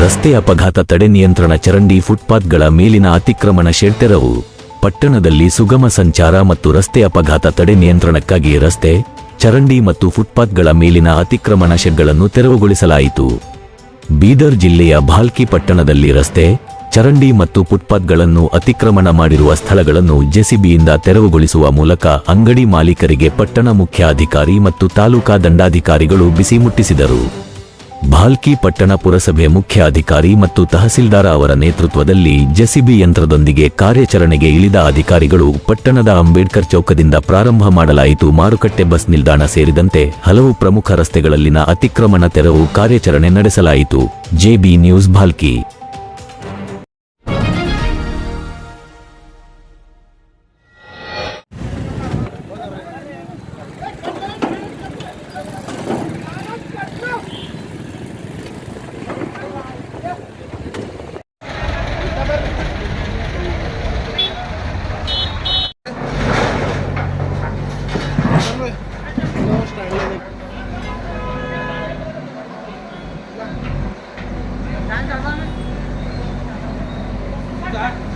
ರಸ್ತೆ ಅಪಘಾತ ತಡೆ ನಿಯಂತ್ರಣ ಚರಂಡಿ ಫುಟ್ಪಾತ್ಗಳ ಮೇಲಿನ ಅತಿಕ್ರಮಣ ಶೆಡ್ ತೆರವು ಪಟ್ಟಣದಲ್ಲಿ ಸುಗಮ ಸಂಚಾರ ಮತ್ತು ರಸ್ತೆ ಅಪಘಾತ ತಡೆ ನಿಯಂತ್ರಣಕ್ಕಾಗಿ ರಸ್ತೆ, ಚರಂಡಿ ಮತ್ತು ಫುಟ್ಪಾತ್ಗಳ ಮೇಲಿನ ಅತಿಕ್ರಮಣ ಶೆಡ್ಗಳನ್ನು ತೆರವುಗೊಳಿಸಲಾಯಿತು. ಬೀದರ್ ಜಿಲ್ಲೆಯ ಭಾಲ್ಕಿ ಪಟ್ಟಣದಲ್ಲಿ ರಸ್ತೆ, ಚರಂಡಿ ಮತ್ತು ಫುಟ್ಪಾತ್ಗಳನ್ನು ಅತಿಕ್ರಮಣ ಮಾಡಿರುವ ಸ್ಥಳಗಳನ್ನು ಜೆಸಿಬಿಯಿಂದ ತೆರವುಗೊಳಿಸುವ ಮೂಲಕ ಅಂಗಡಿ ಮಾಲೀಕರಿಗೆ ಪಟ್ಟಣ ಮುಖ್ಯ ಅಧಿಕಾರಿ ಮತ್ತು ತಾಲೂಕಾ ದಂಡಾಧಿಕಾರಿಗಳು ಬಿಸಿ ಮುಟ್ಟಿಸಿದರು. ಭಾಲ್ಕಿ ಪಟ್ಟಣ ಪುರಸಭೆ ಮುಖ್ಯ ಅಧಿಕಾರಿ ಮತ್ತು ತಹಸೀಲ್ದಾರ ಅವರ ನೇತೃತ್ವದಲ್ಲಿ ಜೆಸಿಬಿ ಯಂತ್ರದೊಂದಿಗೆ ಕಾರ್ಯಾಚರಣೆಗೆ ಇಳಿದ ಅಧಿಕಾರಿಗಳು ಪಟ್ಟಣದ ಅಂಬೇಡ್ಕರ್ ಚೌಕದಿಂದ ಪ್ರಾರಂಭ ಮಾಡಲಾಯಿತು. ಮಾರುಕಟ್ಟೆ ಬಸ್ ನಿಲ್ದಾಣ ಸೇರಿದಂತೆ ಹಲವು ಪ್ರಮುಖ ರಸ್ತೆಗಳಲ್ಲಿನ ಅತಿಕ್ರಮಣ ತೆರವು ಕಾರ್ಯಾಚರಣೆ ನಡೆಸಲಾಯಿತು. JB news Bhalki. 仔。